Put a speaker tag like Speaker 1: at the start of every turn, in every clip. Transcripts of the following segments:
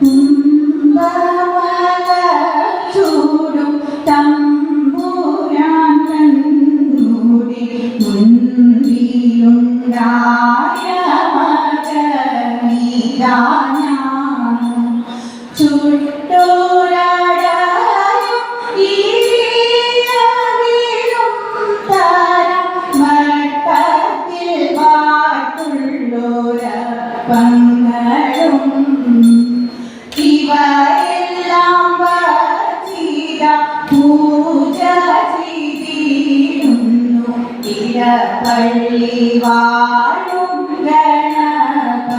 Speaker 1: Mm-hmm. இளப்பள்ளி வாழும் கணபதியே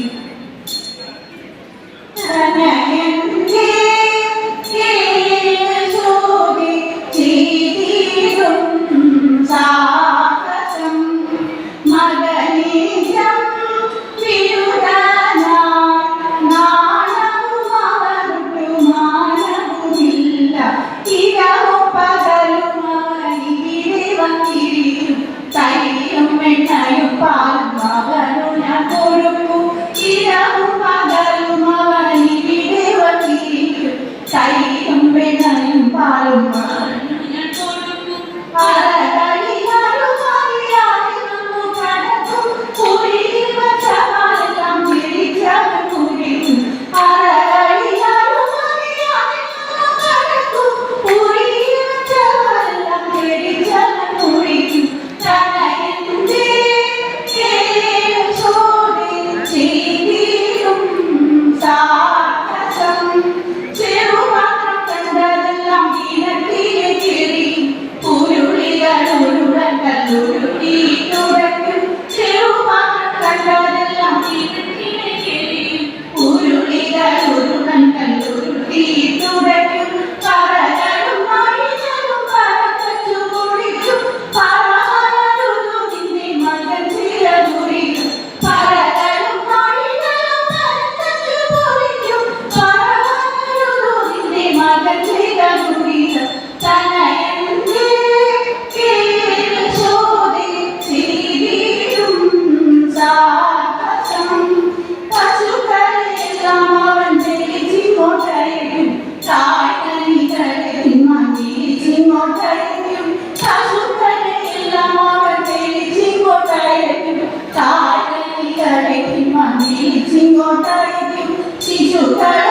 Speaker 1: He Montague, Tijuca.